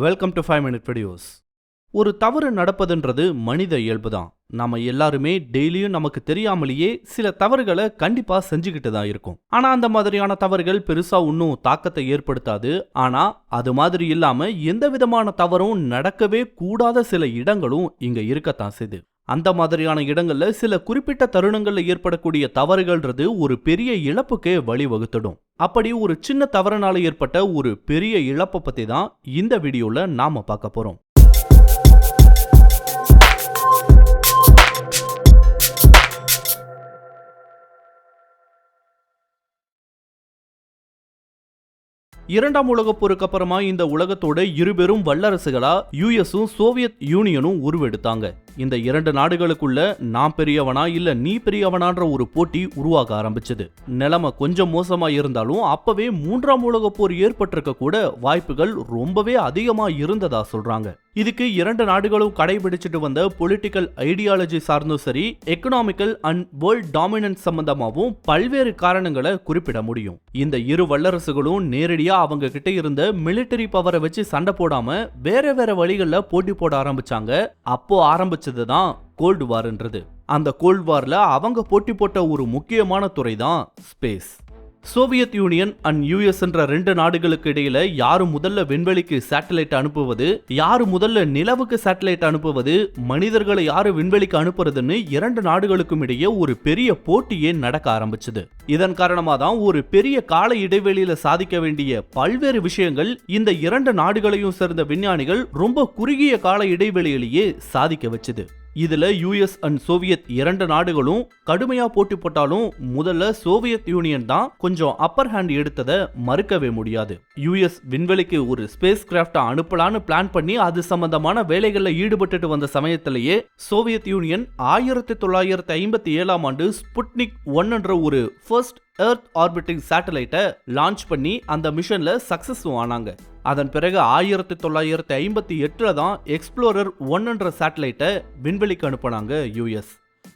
Welcome to five minute videos ஒரு தவறு நடப்பதுன்றது மனித இயல்பு தான் நம்ம எல்லாருமே டெய்லியும் நமக்கு தெரியாமலேயே சில தவறுகளை கண்டிப்பா செஞ்சுக்கிட்டு தான் இருக்கும். ஆனா அந்த மாதிரியான தவறுகள் பெருசா ஒன்றும் தாக்கத்தை ஏற்படுத்தாது. ஆனா அது மாதிரி இல்லாம எந்த விதமான தவறும் நடக்கவே கூடாத சில இடங்களும் இங்க இருக்கத்தான் செய்து. அந்த மாதிரியான இடங்களில் சில குறிப்பிட்ட தருணங்களில் ஏற்படக்கூடிய தவறுகள்ன்றது ஒரு பெரிய இழப்புக்கே வழிவகுத்துடும். அப்படி ஒரு சின்ன தவறுனால ஏற்பட்ட ஒரு பெரிய இழப்பை பற்றி தான் இந்த வீடியோவில் நாம் பார்க்க போகிறோம் இரண்டாம் உலகப் போருக்கு அப்புறமா இந்த உலகத்தோட இருபெரும் வல்லரசுகளா யுஎஸும் சோவியத் யூனியனும் உருவெடுத்தாங்க. இந்த இரண்டு நாடுகளுக்குள்ள நான் பெரியவனா இல்ல நீ பெரியவனான்ற ஒரு போட்டி உருவாக ஆரம்பிச்சது. நிலைமை கொஞ்சம் மோசமா இருந்தாலும் அப்பவே மூன்றாம் உலக போர் ஏற்பட்டிருக்க கூட வாய்ப்புகள் ரொம்பவே அதிகமா இருந்ததா சொல்றாங்க. இதுக்கு இரண்டு நாடுகளும் கடைபிடிச்சிட்டு வந்த பொலிட்டிக்கல் ஐடியாலஜி சார்ந்தும் சரி எக்கனாமிக்கல் அண்ட் வேர்ல்ட் டாமினன்ஸ் சம்பந்தமாகவும் பல்வேறு காரணங்களை குறிப்பிட முடியும். இந்த இரு வல்லரசுகளும் நேரடியா அவங்க கிட்ட இருந்த மிலிட்டரி பவரை வச்சு சண்டை போடாம வேற வேற வழிகளில் போட்டி போட ஆரம்பிச்சாங்க. அப்போ ஆரம்பிச்ச ஆரம்பிச்சது தான் கோல்டு வார்ன்றது அந்த கோல்டு வார்ல அவங்க போட்டி போட்ட ஒரு முக்கியமான துறை தான் space Soviet Union and US என்ற ரெண்டு நாடுகளுக்கு இடையில யாரு முதல்ல விண்வெளிக்கு சேட்டலைட் அனுப்புவது யாரு முதல்ல நிலவுக்கு சேட்டலைட் அனுப்புவது மனிதர்களை யாரு விண்வெளிக்கு அனுப்புறதுன்னு இரண்டு நாடுகளுக்கும் இடையே ஒரு பெரிய போட்டியே நடக்க ஆரம்பிச்சது. இதன் காரணமா தான் ஒரு பெரிய கால இடைவெளியில சாதிக்க வேண்டிய பல்வேறு விஷயங்கள் இந்த இரண்டு நாடுகளையும் சேர்ந்த விஞ்ஞானிகள் ரொம்ப குறுகிய கால இடைவெளியிலேயே சாதிக்க வச்சது. இதுல யூஎஸ் அண்ட் சோவியத் இரண்டு நாடுகளும் கடுமையா போட்டி போட்டாலும் முதல்ல சோவியத் யூனியன் தான் கொஞ்சம் அப்பர் ஹேண்ட் எடுத்ததை மறுக்கவே முடியாது. யுஎஸ் விண்வெளிக்கு ஒரு ஸ்பேஸ் கிராஃப்டை அனுப்பலான்னு பிளான் பண்ணி அது சம்பந்தமான வேலைகளில் ஈடுபட்டுட்டு வந்த சமயத்திலேயே சோவியத் யூனியன் ஆயிரத்தி தொள்ளாயிரத்தி ஐம்பத்தி ஏழாம் ஆண்டு ஸ்புட்னிக் ஒன்ன்ற ஒரு ஃபர்ஸ்ட் எர்த் ஆர்பிட்டிங் சேட்டலைட்டை லான்ச் பண்ணி அந்த மிஷனில் சக்ஸஸ்ஃபுல் ஆனாங்க. அதன் பிறகு ஆயிரத்தி தொள்ளாயிரத்தி ஐம்பத்தி எட்டில் தான் எக்ஸ்ப்ளோரர் ஒன்னுன்ற சேட்டலைட்டை விண்வெளிக்கு அனுப்புனாங்க யூஎஸ்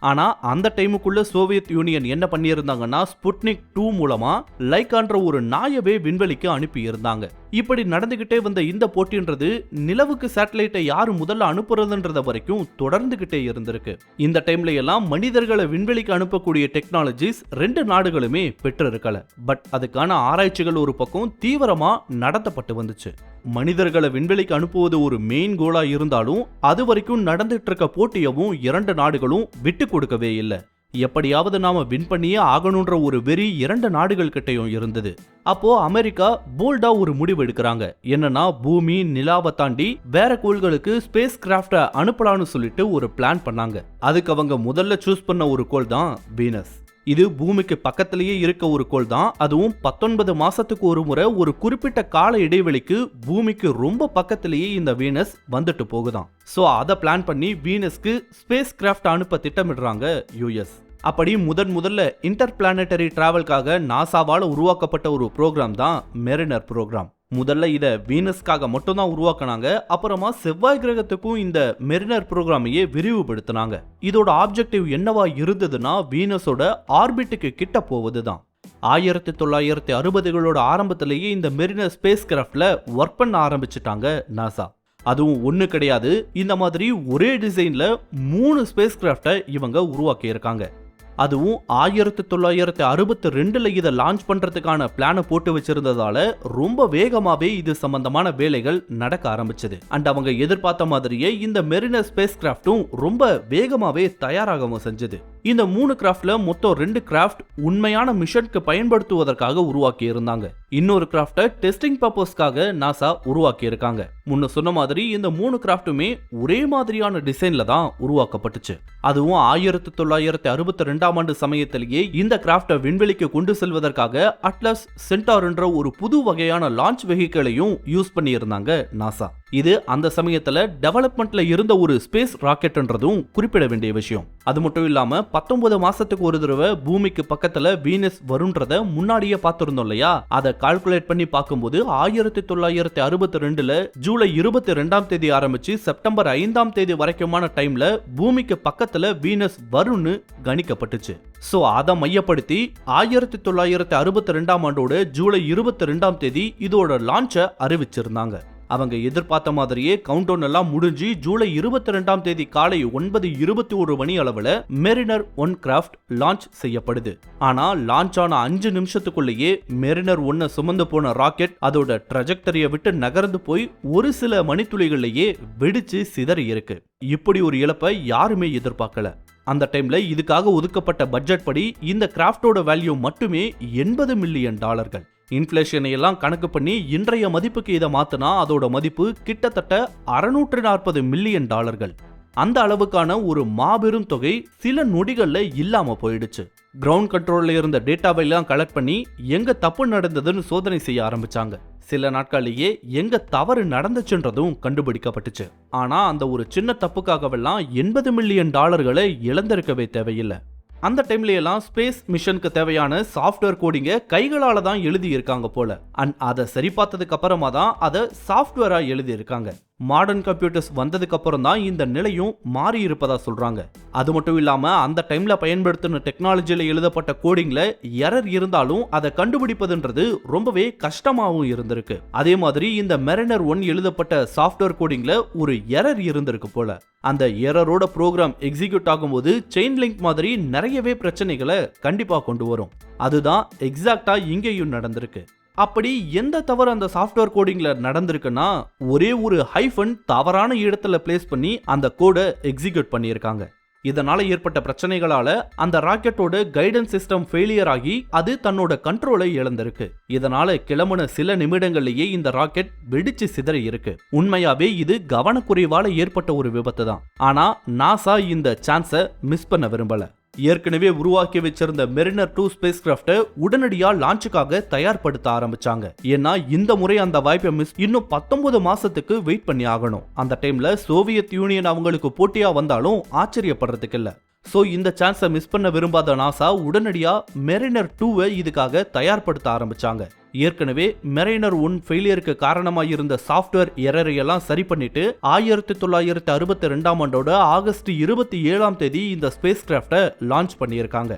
ஆனால் அந்த டைமுக்குள்ள சோவியத் யூனியன் என்ன பண்ணியிருந்தாங்கன்னா ஸ்புட்னிக் டூ மூலமா லைக்கான்ற ஒரு நாயவே விண்வெளிக்கு அனுப்பி இருந்தாங்க இப்படி நடந்துகிட்டே வந்த இந்த போட்டின்றது நிலவுக்கு சேட்டலைட்டை யார் முதல்ல அனுப்புறதுன்றத வரைக்கும் தொடர்ந்துகிட்டே இருந்திருக்கு. இந்த டைம்ல எல்லாம் மனிதர்களை விண்வெளிக்கு அனுப்பக்கூடிய டெக்னாலஜிஸ் ரெண்டு நாடுகளுமே பெற்று இருக்கல பட் அதுக்கான ஆராய்ச்சிகள் ஒரு பக்கம் தீவிரமா நடத்தப்பட்டு வந்துச்சு. மனிதர்களை விண்வெளிக்கு அனுப்புவது ஒரு மெயின் கோலா இருந்தாலும் அது வரைக்கும் நடந்துட்டு இருக்க போட்டியவும் இரண்டு நாடுகளும் விட்டு கொடுக்கவே இல்லை. எப்படியாவது நாம வின் பண்ணியே ஆகணுன்ற ஒரு வெறி இரண்டு நாடுகள் கிட்டையும் இருந்தது. அப்போ அமெரிக்கா போல்டா ஒரு முடிவு எடுக்கிறாங்க. என்னன்னா பூமி நிலாவை தாண்டி வேற கோள்களுக்கு ஸ்பேஸ் கிராஃப்ட அனுப்பலாம்னு சொல்லிட்டு ஒரு பிளான் பண்ணாங்க. அதுக்கு அவங்க முதல்ல சூஸ் பண்ண ஒரு கோள் தான் வீனஸ் இது பூமிக்கு பக்கத்திலேயே இருக்க ஒரு கோள் தான் அதுவும் பத்தொன்பது மாசத்துக்கு ஒரு முறை ஒரு குறிப்பிட்ட கால இடைவெளிக்கு பூமிக்கு ரொம்ப பக்கத்திலேயே இந்த வீனஸ் வந்துட்டு போகுதாம் சோ அதை பிளான் பண்ணி வீனஸ்க்கு ஸ்பேஸ் கிராஃப்ட் அனுப்ப திட்டமிடுறாங்க யூஎஸ் அப்படி முதன் முதல்ல இன்டர் பிளானட்டரி டிராவல்காக நாசாவால் உருவாக்கப்பட்ட ஒரு ப்ரோக்ராம் தான் மெரினர் ப்ரோக்ராம் முதல்ல இதை வீனஸ்க்காக மட்டும்தான் உருவாக்குனாங்க அப்புறமா செவ்வாய் கிரகத்துக்கும் இந்த மெரினர் ப்ரோக்ராமையே விரிவுபடுத்தினாங்க. இதோட ஆப்ஜெக்டிவ் என்னவா இருந்ததுன்னா வீனஸோட ஆர்பிட்டுக்கு கிட்ட போவது தான் ஆயிரத்தி தொள்ளாயிரத்தி அறுபதுகளோட ஆரம்பத்திலேயே இந்த மெரினர் ஸ்பேஸ் கிராஃப்டில் ஒர்க் பண்ண ஆரம்பிச்சிட்டாங்க நாசா அதுவும் ஒன்று கிடையாது இந்த மாதிரி ஒரே டிசைனில் மூணு ஸ்பேஸ் கிராஃப்டை இவங்க உருவாக்கியிருக்காங்க. அதுவும் ஆயிரத்தி தொள்ளாயிரத்தி அறுபத்தி ரெண்டுல இதை லான்ச் பண்றதுக்கான பிளானை போட்டு வச்சிருந்ததால ரொம்ப வேகமாவே இது சம்பந்தமான வேலைகள் நடக்க ஆரம்பிச்சது. அண்ட் அவங்க எதிர்பார்த்த மாதிரியே இந்த மெரினர் ஸ்பேஸ் கிராஃப்டும் ரொம்ப வேகமாவே தயாராகவும் செஞ்சது. இந்த மூணு கிராஃப்ட்ல மொத்தம் ரெண்டு கிராஃப்ட் உண்மையான மிஷனுக்கு பயன்படுத்துவதற்காக உருவாக்கி இருந்தாங்க இன்னொரு கிராஃப்டை டெஸ்டிங் பர்பஸ்க்காக நாசா உருவாக்கி இருக்காங்க முன்ன சொன்ன மாதிரி இந்த மூணு கிராஃப்ட்டுமே ஒரே மாதிரியான டிசைன்ல தான் உருவாக்கப்பட்டுச்சு. அதுவும் ஆயிரத்தி தொள்ளாயிரத்தி அறுபத்தி ரெண்டாம் ஆண்டு சமயத்திலேயே இந்த கிராஃப்டை விண்வெளிக்கு கொண்டு செல்வதற்காக அட்லஸ் சென்டார்ன்ற ஒரு புது வகையான லான்ச் வெஹிக்கிளையும் யூஸ் பண்ணியிருந்தாங்க நாசா இது அந்த சமயத்துல டெவலப்மெண்ட்ல இருந்த ஒரு ஸ்பேஸ் ராக்கெட்ன்றதும் குறிப்பிட வேண்டிய விஷயம். அது மட்டும் இல்லாமல் பத்தொன்பது மாசத்துக்கு ஒரு தடவை பூமிக்கு பக்கத்துல வீனஸ் வருன்றத முன்னாடியே பார்த்துருந்தோம் இல்லையா? அதை கால்குலேட் பண்ணி பார்க்கும்போது ஆயிரத்தி தொள்ளாயிரத்தி அறுபத்தி ரெண்டுல ஜூலை இருபத்தி ரெண்டாம் தேதி ஆரம்பிச்சு செப்டம்பர் ஐந்தாம் தேதி வரைக்குமான டைம்ல பூமிக்கு பக்கத்துல வீனஸ் வரும்னு கணிக்கப்பட்டுச்சு. ஸோ அதை மையப்படுத்தி ஆயிரத்தி தொள்ளாயிரத்தி அறுபத்தி ரெண்டாம் ஆண்டோட ஜூலை இருபத்தி ரெண்டாம் தேதி இதோட லான்ச்சை அறிவிச்சிருந்தாங்க. அவங்க எதிர்பார்த்த மாதிரியே கவுண்டவுன் எல்லாம் முடிஞ்சு ஜூலை இருபத்தி ரெண்டாம் தேதி காலை ஒன்பது இருபத்தி ஒரு மணி அளவில் மெரினர் ஒன் கிராஃப்ட் லான்ச் செய்யப்படுது. ஆனா லான்ச் ஆன அஞ்சு நிமிஷத்துக்குள்ளேயே மெரினர் ஒன்ன சுமந்து போன ராக்கெட் அதோட ட்ரஜெக்டரியை விட்டு நகர்ந்து போய் ஒரு சில மணித்துளிகள்லேயே வெடிச்சு சிதறி இருக்கு. இப்படி ஒரு இழப்பை யாருமே எதிர்பார்க்கல. அந்த டைம்ல இதுக்காக ஒதுக்கப்பட்ட பட்ஜெட் படி இந்த கிராஃப்டோட வேல்யூ மட்டுமே எண்பது மில்லியன் டாலர்கள் இன்ஃப்ளேஷனை எல்லாம் கணக்கு பண்ணி இன்றைய மதிப்புக்கு இதை மாத்தினா அதோட மதிப்பு கிட்டத்தட்ட அறுநூற்று நாற்பது மில்லியன் டாலர்கள். அந்த அளவுக்கான ஒரு மாபெரும் தொகை சில நொடிகளில் இல்லாமல் போயிடுச்சு. கிரவுண்ட் கண்ட்ரோலில் இருந்த டேட்டாவை எல்லாம் கலெக்ட் பண்ணி எங்கே தப்பு நடந்ததுன்னு சோதனை செய்ய ஆரம்பிச்சாங்க. சில நாட்கள்லயே எங்கே தவறு நடந்துச்சுன்றதும் கண்டுபிடிக்கப்பட்டுச்சு. ஆனால் அந்த ஒரு சின்ன தப்புக்காகவெல்லாம் எண்பது மில்லியன் டாலர்களை இழந்திருக்கவே தேவையில்லை. அந்த டைம்ல எல்லாம் ஸ்பேஸ் மிஷனுக்கு தேவையான சாஃப்ட்வேர் கோடிங்க கைகளால தான் எழுதி இருக்காங்க போல. அண்ட் அதை சரி பார்த்ததுக்கு அப்புறமா தான் அதை சாஃப்ட்வேரா எழுதி இருக்காங்க மாடர்ன் கம்ப்யூட்டர்ஸ் வந்ததுக்கப்புறம் தான் இந்த நிலையும் மாறி இருப்பதா சொல்கிறாங்க அது மட்டும் இல்லாமல் அந்த டைமில் பயன்படுத்தின டெக்னாலஜியில் எழுதப்பட்ட கோடிங்கில் எரர் இருந்தாலும் அதை கண்டுபிடிப்பதுன்றது ரொம்பவே கஷ்டமாகவும் இருந்திருக்கு. அதே மாதிரி இந்த மெரினர் ஒன் எழுதப்பட்ட சாஃப்ட்வேர் கோடிங்கில் ஒரு எரர் இருந்திருக்கு போல. அந்த எரரோட ப்ரோக்ராம் எக்ஸிக்யூட் ஆகும்போது செயின் லிங்க் மாதிரி நிறையவே பிரச்சனைகளை கண்டிப்பாக கொண்டு வரும். அதுதான் எக்ஸாக்டாக இங்கேயும் நடந்திருக்கு. அப்படி எந்த தவறு அந்த சாஃப்ட்வேர் கோடிங்ல நடந்திருக்குன்னா ஒரே ஒரு ஹைஃபன் தவறான இடத்துல பிளேஸ் பண்ணி அந்த கோடை எக்ஸிக்யூட் பண்ணியிருக்காங்க. இதனால ஏற்பட்ட பிரச்சனைகளால அந்த ராக்கெட்டோட கைடன்ஸ் சிஸ்டம் ஃபெயிலியர் ஆகி அது தன்னோட கண்ட்ரோலை இழந்திருக்கு. இதனால கிளம்புன சில நிமிடங்கள்லயே இந்த ராக்கெட் வெடிச்சு சிதறி இருக்கு. உண்மையாவே இது கவனக்குறைவால ஏற்பட்ட ஒரு விபத்து தான் ஆனா நாசா இந்த சான்ஸை மிஸ் பண்ண விரும்பல. ஏற்கனவே உருவாக்கி வச்சிருந்த மெரினர் டூ ஸ்பேஸ் கிராஃப்டை உடனடியா லான்ச்சுக்காக தயார்படுத்த ஆரம்பிச்சாங்க. ஏன்னா இந்த முறை அந்த வாய்ப்பை மிஸ் இன்னும் பத்தொன்பது மாசத்துக்கு வெயிட் பண்ணி ஆகணும். அந்த டைம்ல சோவியத் யூனியன் அவங்களுக்கு போட்டியா வந்தாலும் ஆச்சரியப்படுறதுக்கு இல்ல. ஸோ இந்த சான்ஸை மிஸ் பண்ண விரும்பாத நாசா உடனடியாக மெரினர் டூவை இதுக்காக தயார்படுத்த ஆரம்பிச்சாங்க. ஏற்கனவே மெரைனர் ஒன் ஃபெயிலியருக்கு காரணமாக இருந்த சாஃப்ட்வேர் எரரை எல்லாம் சரி பண்ணிட்டு ஆயிரத்தி தொள்ளாயிரத்தி அறுபத்தி ரெண்டாம் ஆண்டோட ஆகஸ்ட் இருபத்தி ஏழாம் தேதி இந்த ஸ்பேஸ் கிராஃப்டை லான்ச் பண்ணியிருக்காங்க.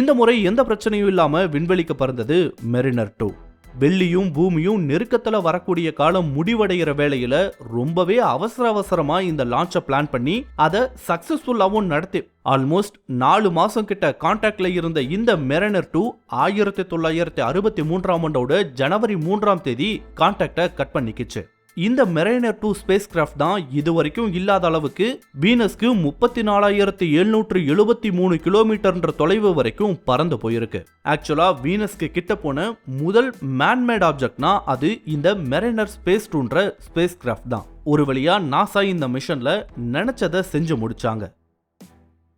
இந்த முறை எந்த பிரச்சனையும் இல்லாமல் விண்வெளிக்கு பறந்தது மெரினர் டூ வெள்ளியும் பூமியும் நெருக்கத்தில் வரக்கூடிய காலம் முடிவடைகிற வேளையில ரொம்பவே அவசர அவசரமா இந்த லான்ச்சை பிளான் பண்ணி அதை சக்சஸ்ஃபுல்லாகவும் நடத்தி. ஆல்மோஸ்ட் நாலு மாசம் கிட்ட கான்டாக்ட்ல இருந்த இந்த மெரனர் டூ ஆயிரத்தி தொள்ளாயிரத்தி அறுபத்தி மூன்றாம் ஆண்டோட ஜனவரி மூன்றாம் தேதி கான்டாக்டை கட் பண்ணிக்கிச்சு. இந்த மெரைனர் டூ ஸ்பேஸ் கிராஃப்ட் தான் இது வரைக்கும் இல்லாத அளவுக்கு வீனஸ்க்கு முப்பத்தி நாலாயிரத்தி எழுநூற்று எழுபத்தி மூணு கிலோமீட்டர்ன்ற தொலைவு வரைக்கும் பறந்து போயிருக்கு. ஆக்சுவலா வீனஸ்க்கு கிட்ட போன முதல் மேன்மேட் ஆப்ஜெக்ட்னா அது இந்த மெரைனர் ஸ்பேஸ் டூன்ற ஸ்பேஸ் கிராஃப்ட் தான். ஒரு வழியா நாசா இந்த மிஷன்ல நினைச்சதை செஞ்சு முடிச்சாங்க.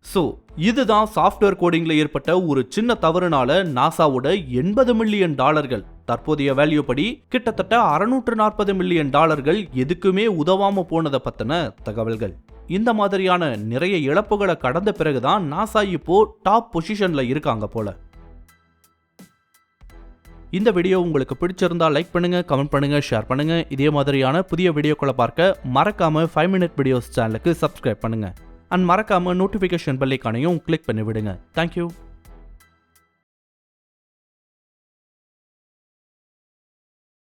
ஸோ இதுதான் சாஃப்ட்வேர் கோடிங்கில் ஏற்பட்ட ஒரு சின்ன தவறுனால நாசாவோட எண்பது மில்லியன் டாலர்கள் தற்போதைய வேல்யூ படி கிட்டத்தட்ட அறுநூற்று நாற்பது மில்லியன் டாலர்கள் எதுக்குமே உதவாம போனதை பத்தின தகவல்கள். இந்த மாதிரியான நிறைய இழப்புகளை கடந்த பிறகுதான் நாசா இப்போ டாப் பொசிஷன்ல இருக்காங்க போல. இந்த வீடியோ உங்களுக்கு பிடிச்சிருந்தா லைக் பண்ணுங்க கமெண்ட் பண்ணுங்க ஷேர் பண்ணுங்க. இதே மாதிரியான புதிய வீடியோக்களை பார்க்க மறக்காம ஃபைவ் மினிட் வீடியோஸ் சேனலுக்கு சப்ஸ்கிரைப் பண்ணுங்க. அண்ட் மறக்காம நோட்டிஃபிகேஷன் பெல்லைக்கானையும் கிளிக் பண்ணி விடுங்க தேங்க்யூ